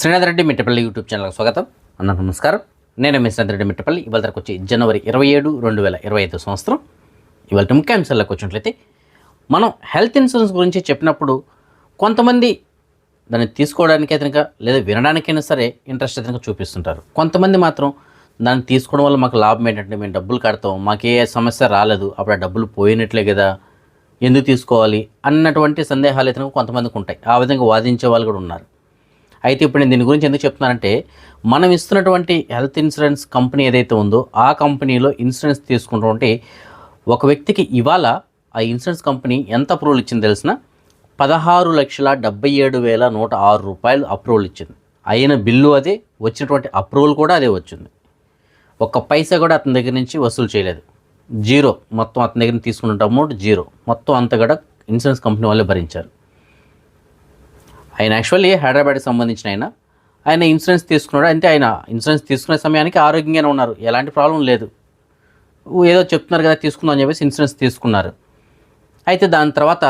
Srinath Reddy Mittapalli YouTube ఛానల్కి స్వాగతం. అందరికీ నమస్కారం. నేను మీ శ్రీనాథ్ రెడ్డి మిట్టపల్లి. ఇవాళ తరకు వచ్చి జనవరి ఇరవై ఏడు రెండు వేల ఇరవై ఐదు సంవత్సరం. ఇవాళ ముఖ్యాంశాలకు వచ్చినట్లయితే మనం హెల్త్ ఇన్సూరెన్స్ గురించి చెప్పినప్పుడు కొంతమంది దాన్ని తీసుకోవడానికి అతనిక లేదా వినడానికైనా సరే ఇంట్రెస్ట్ అతనిక చూపిస్తుంటారు. కొంతమంది మాత్రం దాన్ని తీసుకోవడం వల్ల మాకు లాభం ఏంటంటే మేము డబ్బులు కడతాం మాకు ఏ సమస్య రాలేదు అప్పుడు ఆ డబ్బులు పోయినట్లే కదా ఎందుకు తీసుకోవాలి అన్నటువంటి సందేహాలు అయితే కొంతమందికి ఉంటాయి. ఆ విధంగా వాదించే వాళ్ళు కూడా ఉన్నారు. అయితే ఇప్పుడు నేను దీని గురించి ఎందుకు చెప్తున్నానంటే మనం ఇస్తున్నటువంటి హెల్త్ ఇన్సూరెన్స్ కంపెనీ ఏదైతే ఉందో ఆ కంపెనీలో ఇన్సూరెన్స్ తీసుకున్నటువంటి ఒక వ్యక్తికి ఇవాళ ఆ ఇన్సూరెన్స్ కంపెనీ ఎంత అప్రూవల్ ఇచ్చింది తెలిసిన? పదహారు లక్షల డెబ్బై ఏడు వేల నూట ఆరు రూపాయలు అప్రూవల్ ఇచ్చింది. అయిన బిల్లు అదే వచ్చినటువంటి అప్రూవల్ కూడా అదే వచ్చింది. ఒక్క పైసా కూడా అతని దగ్గర నుంచి వసూలు చేయలేదు. జీరో మొత్తం అతని దగ్గర నుంచి తీసుకున్న అమౌంట్ జీరో. మొత్తం అంతా కూడా ఇన్సూరెన్స్ కంపెనీ వాళ్ళే భరించారు. ఆయన యాక్చువల్లీ హైదరాబాద్కి సంబంధించిన ఆయన. ఆయన ఇన్సూరెన్స్ తీసుకున్నాడు. అంటే ఆయన ఇన్సూరెన్స్ తీసుకునే సమయానికి ఆరోగ్యంగానే ఉన్నారు. ఎలాంటి ప్రాబ్లం లేదు. ఏదో చెప్తున్నారు కదా తీసుకుందాం అని చెప్పేసి ఇన్సూరెన్స్ తీసుకున్నారు. అయితే దాని తర్వాత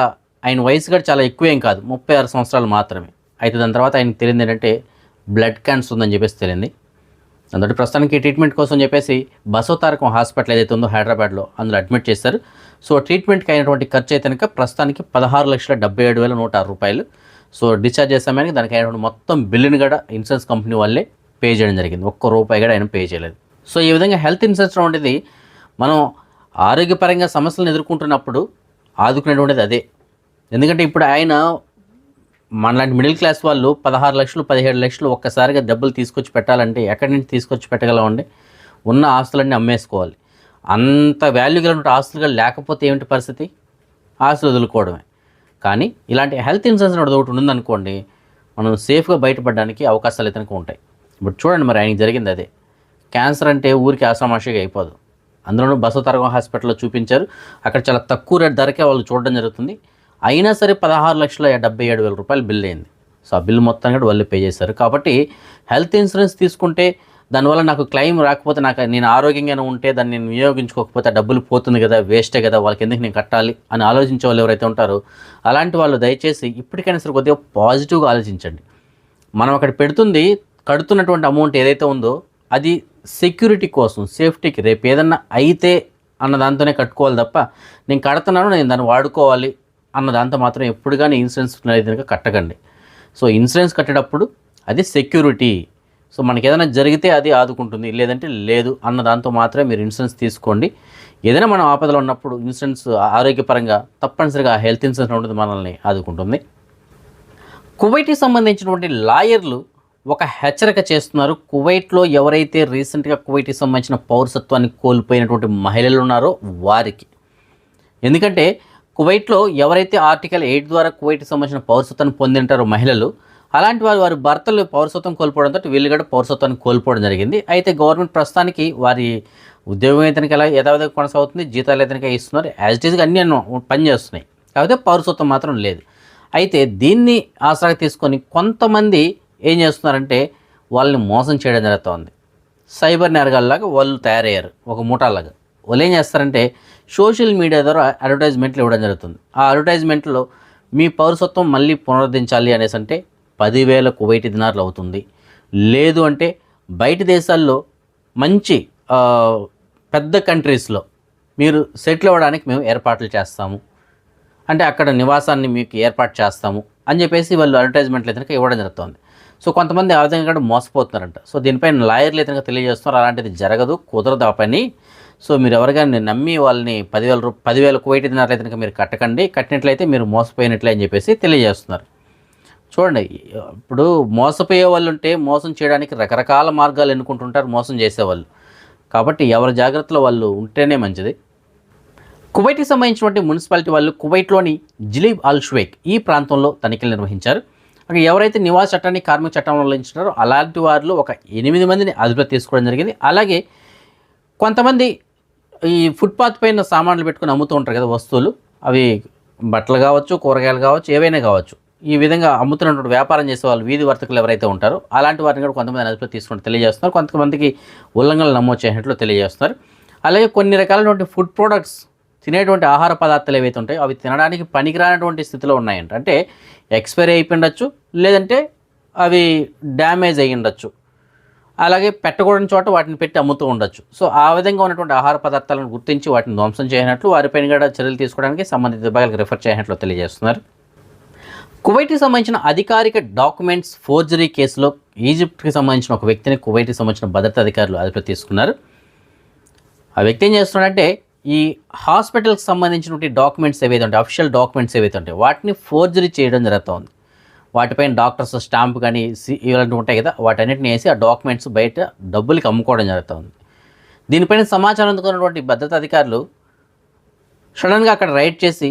ఆయన వయసు కూడా చాలా ఎక్కువేం కాదు. ముప్పై ఆరు సంవత్సరాలు మాత్రమే. అయితే దాని తర్వాత ఆయనకు తెలియదు ఏంటంటే బ్లడ్ క్యాన్సర్ ఉందని చెప్పేసి తెలియంది. అందులో ప్రస్తుతానికి ట్రీట్మెంట్ కోసం చెప్పేసి బసవతారకం హాస్పిటల్ ఏదైతే ఉందో హైదరాబాద్లో అందులో అడ్మిట్ చేశారు. సో ట్రీట్మెంట్కి అయినటువంటి ఖర్చు అయితే కనుక ప్రస్తుతానికి పదహారు లక్షల డెబ్బై ఏడు వేల నూట ఆరు రూపాయలు. సో డిశ్చార్జ్ చేసే సమయానికి దానికి అయినటువంటి మొత్తం బిల్లుని కూడా ఇన్సూరెన్స్ కంపెనీ వాళ్ళే పే చేయడం జరిగింది. ఒక్క రూపాయి కూడా ఆయన పే చేయలేదు. సో ఈ విధంగా హెల్త్ ఇన్సూరెన్స్ అనేది మనం ఆరోగ్యపరంగా సమస్యలను ఎదుర్కొంటున్నప్పుడు ఆదుకునేటువంటిది అదే. ఎందుకంటే ఇప్పుడు ఆయన మనలాంటి మిడిల్ క్లాస్ వాళ్ళు పదహారు లక్షలు పదిహేడు లక్షలు ఒక్కసారిగా డబ్బులు తీసుకొచ్చి పెట్టాలంటే ఎక్కడి నుంచి తీసుకొచ్చి పెట్టగలమండి? ఉన్న ఆస్తులన్నీ అమ్మేసుకోవాలి. అంత వాల్యూ కలిగిన ఆస్తులుగా లేకపోతే ఏమిటి పరిస్థితి? ఆస్తులు వదులుకోవడమే. కానీ ఇలాంటి హెల్త్ ఇన్సూరెన్స్ అనేది ఒకటి ఉందనుకోండి మనం సేఫ్గా బయటపడడానికి అవకాశాలు అయితే ఉంటాయి. ఇప్పుడు చూడండి మరి ఆయనకి జరిగింది అదే. క్యాన్సర్ అంటే ఊరికి ఆసామాషిగా అయిపోదు. అందులోనూ బసవతరగం హాస్పిటల్లో చూపించారు. అక్కడ చాలా తక్కువ రేట్ ధరకే వాళ్ళు చూడడం జరుగుతుంది. అయినా సరే పదహారు లక్షల డెబ్బై ఏడు వేల రూపాయలు బిల్ అయింది. సో ఆ బిల్ మొత్తం కూడా వాళ్ళు పే చేశారు. కాబట్టి హెల్త్ ఇన్సూరెన్స్ తీసుకుంటే దానివల్ల నాకు క్లెయిమ్ రాకపోతే నాకు నేను ఆరోగ్యంగానే ఉంటే దాన్ని నేను వినియోగించుకోకపోతే డబ్బులు పోతుంది కదా వేస్టే కదా వాళ్ళకి ఎందుకు నేను కట్టాలి అని ఆలోచించే వాళ్ళు ఎవరైతే ఉంటారో అలాంటి వాళ్ళు దయచేసి ఇప్పటికైనా సరే కొద్దిగా పాజిటివ్గా ఆలోచించండి. మనం అక్కడ పెడుతుంది కడుతున్నటువంటి అమౌంట్ ఏదైతే ఉందో అది సెక్యూరిటీ కోసం సేఫ్టీకి రేపు ఏదన్నా అయితే అన్న దాంతోనే కట్టుకోవాలి తప్ప నేను కడుతున్నాను నేను దాన్ని వాడుకోవాలి అన్న దాంతో మాత్రం ఎప్పుడు కానీ ఇన్సూరెన్స్ అనేది కనుక కట్టకండి. సో ఇన్సూరెన్స్ కట్టేటప్పుడు అది సెక్యూరిటీ. సో మనకి ఏదైనా జరిగితే అది ఆదుకుంటుంది లేదంటే లేదు అన్న దాంతో మాత్రమే మీరు ఇన్సూరెన్స్ తీసుకోండి. ఏదైనా మనం ఆపదలో ఉన్నప్పుడు ఇన్సూరెన్స్ ఆరోగ్యపరంగా తప్పనిసరిగా హెల్త్ ఇన్సూరెన్స్ ఉంటుంది మనల్ని ఆదుకుంటుంది. కువైట్కి సంబంధించినటువంటి లాయర్లు ఒక హెచ్చరిక చేస్తున్నారు. కువైట్లో ఎవరైతే రీసెంట్గా కువైట్కి సంబంధించిన పౌరసత్వాన్ని కోల్పోయినటువంటి మహిళలు ఉన్నారో వారికి. ఎందుకంటే కువైట్లో ఎవరైతే ఆర్టికల్ ఎయిట్ ద్వారా కువైట్కి సంబంధించిన పౌరసత్వాన్ని పొందింటారో మహిళలు అలాంటి వారు వారి భర్తలు పౌరసత్వం కోల్పోవడంతో వీళ్ళు కూడా పౌరసత్వాన్ని కోల్పోవడం జరిగింది. అయితే గవర్నమెంట్ ప్రస్తుతానికి వారి ఉద్యోగం ఇతనికి ఎలా యథావిధిగా కొనసాగుతుంది జీతాలు ఇతనికి ఇస్తున్నారు యాజ్ ఇట్ ఈస్గా అన్ని పనిచేస్తున్నాయి కాకపోతే పౌరసత్వం మాత్రం లేదు. అయితే దీన్ని ఆసరాగా తీసుకొని కొంతమంది ఏం చేస్తున్నారంటే వాళ్ళని మోసం చేయడం జరుగుతోంది. సైబర్ నేరగాళ్ళలాగా వాళ్ళు తయారయ్యారు ఒక ముఠాలాగా వాళ్ళు ఏం చేస్తారంటే సోషల్ మీడియా ద్వారా అడ్వర్టైజ్మెంట్లు ఇవ్వడం జరుగుతుంది. ఆ అడ్వర్టైజ్మెంట్లో మీ పౌరసత్వం మళ్ళీ పునరుద్ధరించాలి అనేసి అంటే పదివేల కువైటి దినార్లు అవుతుంది. లేదు అంటే బయట దేశాల్లో మంచి పెద్ద కంట్రీస్లో మీరు సెటిల్ అవ్వడానికి మేము ఏర్పాట్లు చేస్తాము. అంటే అక్కడ నివాసాన్ని మీకు ఏర్పాటు చేస్తాము అని చెప్పేసి వాళ్ళు అడ్వర్టైజ్మెంట్లు అయితే ఇవ్వడం జరుగుతుంది. సో కొంతమంది ఆ విధంగా కూడా మోసపోతున్నారంట. సో దీనిపైన లాయర్లు అయితే తెలియజేస్తున్నారు అలాంటిది జరగదు కుదరదు ఆ పని. సో మీరు ఎవరికైనా నమ్మి వాళ్ళని పదివేల రూ పదివేల కువైట్ దినార్లు అయితే మీరు కట్టకండి కట్టినట్లయితే మీరు మోసపోయినట్లే అని చెప్పేసి తెలియజేస్తున్నారు. చూడండి ఇప్పుడు మోసపోయే వాళ్ళు ఉంటే మోసం చేయడానికి రకరకాల మార్గాలు ఎన్నుకుంటుంటారు మోసం చేసేవాళ్ళు. కాబట్టి ఎవరి జాగ్రత్తలో వాళ్ళు ఉంటేనే మంచిది. కువైట్కి సంబంధించినటువంటి మున్సిపాలిటీ వాళ్ళు కువైట్లోని జిలీబ్ అల్ షువేక్ ఈ ప్రాంతంలో తనిఖీలు నిర్వహించారు. అక్కడ ఎవరైతే నివాస చట్టాన్ని కార్మిక చట్టంలో ఉల్లంఘించారో అలాంటి వారిలో ఒక ఎనిమిది మందిని అదుపులో తీసుకోవడం జరిగింది. అలాగే కొంతమంది ఈ ఫుట్పాత్ పైన సామాన్లు పెట్టుకుని అమ్ముతూ ఉంటారు కదా వస్తువులు. అవి బట్టలు కావచ్చు కూరగాయలు కావచ్చు ఏవైనా కావచ్చు. ఈ విధంగా అమ్ముతున్నటువంటి వ్యాపారం చేసే వాళ్ళు వీధి వర్తకులు ఎవరైతే ఉంటారో అలాంటి వారిని కూడా కొంతమంది అదుపులో తీసుకుంటూ తెలియజేస్తున్నారు. కొంతమందికి ఉల్లంఘనలు నమోదు చేసినట్లు తెలియజేస్తున్నారు. అలాగే కొన్ని రకాలైనటువంటి ఫుడ్ ప్రోడక్ట్స్ తినేటువంటి ఆహార పదార్థాలు ఏవైతే ఉంటాయో అవి తినడానికి పనికిరానటువంటి స్థితిలో ఉన్నాయంట. అంటే ఎక్స్పైరీ అయిపోయిండొచ్చు లేదంటే అవి డ్యామేజ్ అయ్యి ఉండొచ్చు. అలాగే పెట్టకూడని చోట వాటిని పెట్టి అమ్ముతూ ఉండొచ్చు. సో ఆ విధంగా ఉన్నటువంటి ఆహార పదార్థాలను గుర్తించి వాటిని ధ్వంసం చేయనట్లు వారిపైన కూడా చర్యలు తీసుకోవడానికి సంబంధిత విభాగాలకు రిఫర్ చేయనట్లు తెలియజేస్తున్నారు. కువైట్కి సంబంధించిన అధికారిక డాక్యుమెంట్స్ ఫోర్జరీ కేసులో ఈజిప్ట్కి సంబంధించిన ఒక వ్యక్తిని కువైట్కి సంబంధించిన భద్రతా అధికారులు అదుపులో తీసుకున్నారు. ఆ వ్యక్తి ఏం చేస్తున్నాడంటే ఈ హాస్పిటల్కి సంబంధించినటువంటి డాక్యుమెంట్స్ ఏవైతే ఉంటాయి అఫిషియల్ డాక్యుమెంట్స్ ఏవైతే ఉంటాయి వాటిని ఫోర్జరీ చేయడం జరుగుతుంది. వాటిపైన డాక్టర్స్ స్టాంప్ కానీ సి ఇలాంటివి ఉంటాయి కదా వాటన్నిటిని వేసి ఆ డాక్యుమెంట్స్ బయట డబ్బులకి అమ్ముకోవడం జరుగుతుంది. దీనిపైన సమాచారం అందుకున్నటువంటి భద్రతా అధికారులు సడన్గా అక్కడ రైడ్ చేసి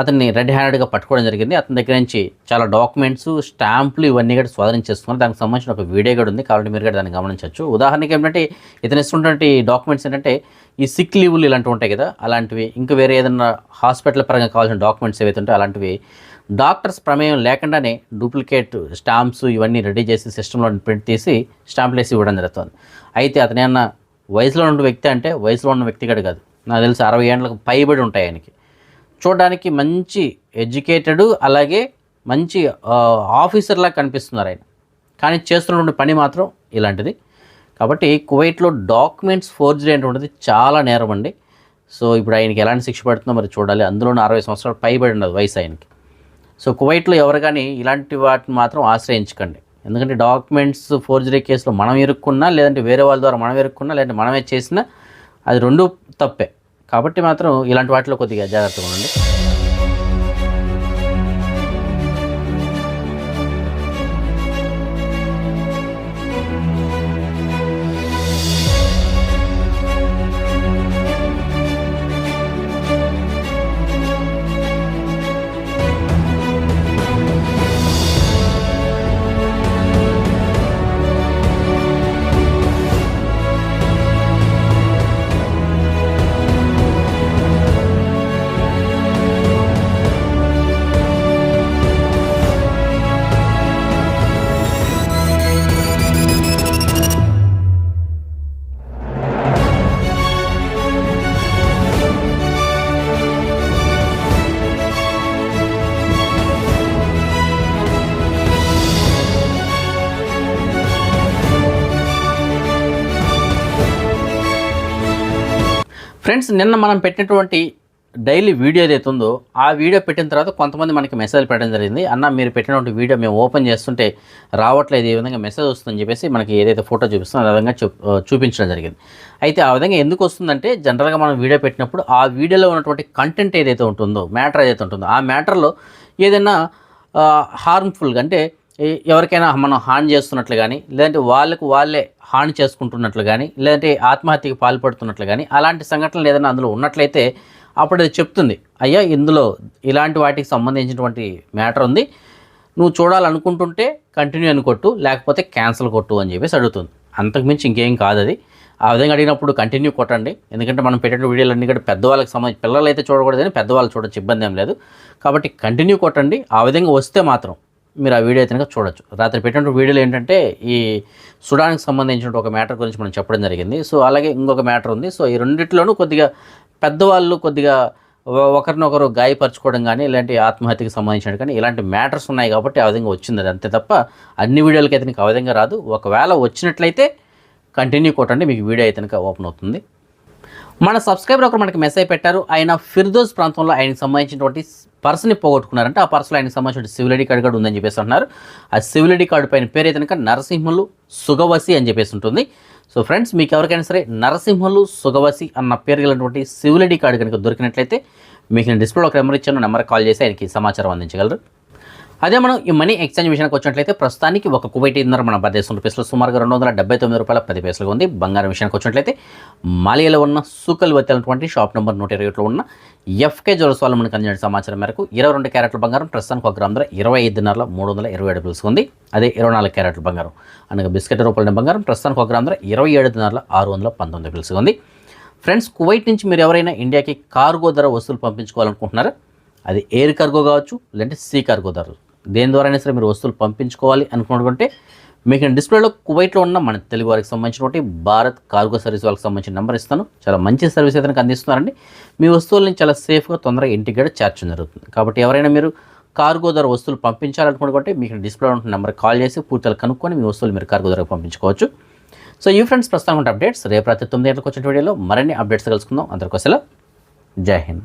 అతన్ని రెడ్ హ్యాండెడ్గా పట్టుకోవడం జరిగింది. అతని దగ్గర నుంచి చాలా డాక్యుమెంట్స్ స్టాంపులు ఇవన్నీ కూడా స్వాధీనం చేసుకున్నారు. దానికి సంబంధించిన ఒక వీడియో కూడా ఉంది. కాబట్టి మీరు కూడా దాన్ని గమనించవచ్చు. ఉదాహరణకి ఏంటంటే ఇతను ఇస్తున్నటువంటి డాక్యుమెంట్స్ ఏంటంటే ఈ సిక్ లీవులు ఇలాంటివి ఉంటాయి కదా అలాంటివి. ఇంకా వేరే ఏదైనా హాస్పిటల్ పరంగా కావాల్సిన డాక్యుమెంట్స్ ఏవైతే ఉంటాయో అలాంటివి. డాక్టర్స్ ప్రమేయం లేకుండానే డూప్లికేట్ స్టాంప్స్ ఇవన్నీ రెడీ చేసి సిస్టంలో ప్రింట్ తీసి స్టాంపులు వేసి ఇవ్వడం జరుగుతుంది. అయితే అతను ఏమన్నా వయసులో ఉన్న వ్యక్తి అంటే వయసులో ఉన్న వ్యక్తి కాదు. నాకు తెలిసి అరవై ఏళ్ళకు పైబడి ఉంటాయి ఆయనకి. చూడడానికి మంచి ఎడ్యుకేటెడ్ అలాగే మంచి ఆఫీసర్లా కనిపిస్తున్నారు ఆయన. కానీ చేస్తున్నటువంటి పని మాత్రం ఇలాంటిది. కాబట్టి కువైట్లో డాక్యుమెంట్స్ ఫోర్జరీ అనేటువంటిది చాలా నేరం అండి. సో ఇప్పుడు ఆయనకి ఎలాంటి శిక్ష పడుతుందో మరి చూడాలి. అందులోనూ అరవై సంవత్సరాలు పైబడి ఉండదు వయసు ఆయనకి. సో కువైట్లో ఎవరు కానీ ఇలాంటి వాటిని మాత్రం ఆశ్రయించకండి. ఎందుకంటే డాక్యుమెంట్స్ ఫోర్జరీ కేసులో మనం ఇరుక్కున్నా లేదంటే వేరే వాళ్ళ ద్వారా మనం ఇరుక్కున్నా లేదంటే మనమే చేసినా అది రెండు తప్పే. కాబట్టి మాత్రం ఇలాంటి వాటిలో కొద్దిగా జాగ్రత్తగా ఉండండి. ఫ్రెండ్స్ నిన్న మనం పెట్టినటువంటి డైలీ వీడియో ఏదైతే ఉందో ఆ వీడియో పెట్టిన తర్వాత కొంతమంది మనకి మెసేజ్ పెట్టడం జరిగింది. అన్న మీరు పెట్టినటువంటి వీడియో మేము ఓపెన్ చేస్తుంటే రావట్లేదు ఏ విధంగా మెసేజ్ వస్తుందని చెప్పేసి మనకి ఏదైతే ఫోటో చూపిస్తుందో ఆ విధంగా చూ చూపించడం జరిగింది. అయితే ఆ విధంగా ఎందుకు వస్తుందంటే జనరల్గా మనం వీడియో పెట్టినప్పుడు ఆ వీడియోలో ఉన్నటువంటి కంటెంట్ ఏదైతే ఉంటుందో మ్యాటర్ ఏదైతే ఉంటుందో ఆ మ్యాటర్లో ఏదైనా హార్మ్ఫుల్గా అంటే ఎవరికైనా మనం హాని చేస్తున్నట్లు కానీ లేదంటే వాళ్ళకు వాళ్ళే హాని చేసుకుంటున్నట్లు కానీ లేదంటే ఆత్మహత్యకు పాల్పడుతున్నట్లు కానీ అలాంటి సంఘటనలు ఏదైనా అందులో ఉన్నట్లయితే అప్పుడు అది చెప్తుంది. అయ్యా ఇందులో ఇలాంటి వాటికి సంబంధించినటువంటి మ్యాటర్ ఉంది. నువ్వు చూడాలనుకుంటుంటే కంటిన్యూ అని కొట్టు లేకపోతే క్యాన్సిల్ కొట్టు అని చెప్పేసి అడుగుతుంది. అంతకుమించి ఇంకేం కాదు అది. ఆ విధంగా అడిగినప్పుడు కంటిన్యూ కొట్టండి. ఎందుకంటే మనం పెట్టిన వీడియోలు అన్నీ కూడా పెద్దవాళ్ళకి సంబంధించి పిల్లలు అయితే చూడకూడదు పెద్దవాళ్ళు చూడొచ్చు ఇబ్బంది ఏం లేదు. కాబట్టి కంటిన్యూ కొట్టండి. ఆ విధంగా వస్తే మాత్రం మీరు ఆ వీడియో అయితే చూడొచ్చు. రాత్రి పెట్టినటువంటి వీడియోలు ఏంటంటే ఈ సుడాన్కి సంబంధించిన ఒక మ్యాటర్ గురించి మనం చెప్పడం జరిగింది. సో అలాగే ఇంకొక మ్యాటర్ ఉంది. సో ఈ రెండిట్లోనూ కొద్దిగా పెద్దవాళ్ళు కొద్దిగా ఒకరినొకరు గాయపరచుకోవడం కానీ ఇలాంటి ఆత్మహత్యకి సంబంధించిన కానీ ఇలాంటి మ్యాటర్స్ ఉన్నాయి కాబట్టి ఆ విధంగా వచ్చింది అది అంతే తప్ప అన్ని వీడియోలకి అయితే ఆ విధంగా రాదు. ఒకవేళ వచ్చినట్లయితే కంటిన్యూ కొట్టండి. మీకు వీడియో అయితే ఓపెన్ అవుతుంది. మన సబ్స్క్రైబర్ ఒకరు మనకి మెసేజ్ పెట్టారు. ఆయన ఫిర్దోస్ ప్రాంతంలో ఆయనకు సంబంధించినటువంటి పర్స్ని పోగొట్టుకున్నారంటే ఆ పర్స్లో ఆయనకు సంబంధించిన సివిల్ ఐడి కార్డు కూడా ఉందని చెప్పేసి అంటున్నారు. ఆ సివిల్ ఐడి కార్డు పైన పేరు అయితే కనుక నరసింహులు సుగవసి అని చెప్పేసి ఉంటుంది. సో ఫ్రెండ్స్ మీకు ఎవరికైనా సరే నరసింహులు సుగవసి అన్న పేరు గలటువంటి సివిల్ ఐడి కార్డు కనుక దొరికినట్లయితే మీకు నేను డిస్ప్లేలో ఒక నెంబర్ ఇచ్చాను. నెంబర్ కాల్ చేసి ఆయనకి సమాచారం అందించగలరు. అదే మనం ఈ మనీ ఎక్స్చేంజ్ విషయానికి వచ్చినట్లయితే ప్రస్తుతానికి ఒక కువైట్ మన భారతదేశం రూపీస్లో సుమారుగా రెండు వందల డెబ్బై తొమ్మిది రూపాయల పది పైసలుగా ఉంది. బంగారం విషయానికి వచ్చినట్లయితే మాలియాలో ఉన్న సూకల్ వత్తైనటువంటి షాప్ నెంబర్ నూట ఇరవై ఒకటిలో ఉన్న ఎఫ్కే జ్యువెల్స్ వాళ్ళు మనకు అందించిన సమాచారం మేరకు ఇరవై రెండు క్యారెట్ల బంగారం ప్రస్తుతానికి ఒక గ్రామ ధర ఇరవై ఐదున్నరలో మూడు వందల ఇరవై ఏడు పిలుసు ఉంది. అదే ఇరవై నాలుగు క్యారెట్ల బంగారం. అనగా బిస్కెట్ రూపాయల బంగారం ప్రస్తుతానికి ఒక గ్రామ ధర ఇరవై ఏడున్నరలో ఆరు వందల పంతొమ్మిది పిలుసు ఉంది. ఫ్రెండ్స్ కువైట్ నుంచి మీరు ఎవరైనా ఇండియాకి కార్గో ధర వస్తువులు పంపించుకోవాలనుకుంటున్నారా? అది ఎయిర్ కార్గో కావచ్చు లేదంటే సీ కార్గో ధరలు. దేని ద్వారానే సరే మీరు వస్తువులు పంపించుకోవాలి అనుకున్నటువంటి మీకు నేను డిస్ప్లేలో కువైట్లో ఉన్న మన తెలుగు వారికి సంబంధించినటువంటి భారత్ కార్గో సర్వీస్ వాళ్ళకి సంబంధించిన నెంబర్ ఇస్తాను. చాలా మంచి సర్వీస్ అయితే అందిస్తున్నారండి. మీ వస్తువులను చాలా సేఫ్గా తొందరగా ఇంటికి కూడా చేర్చడం జరుగుతుంది. కాబట్టి ఎవరైనా మీరు కార్గో ద్వారా వస్తువులు పంపించాలనుకుంటే మీకు డిస్ప్లే ఉంటున్న నెంబర్ కాల్ చేసి పూర్తిగా కనుక్కొని మీ వస్తువులు మీరు కార్గో ద్వారా పంపించుకోవచ్చు. సో ఈ ఫ్రెండ్స్ ప్రస్తుతం ఉంటే అప్డేట్స్ రేపు రాత్రి తొమ్మిది గంటలకు వచ్చిన వీడియోలో మరిన్ని అప్డేట్స్ కలుసుకుందాం. అందరికోసం జై హింద్.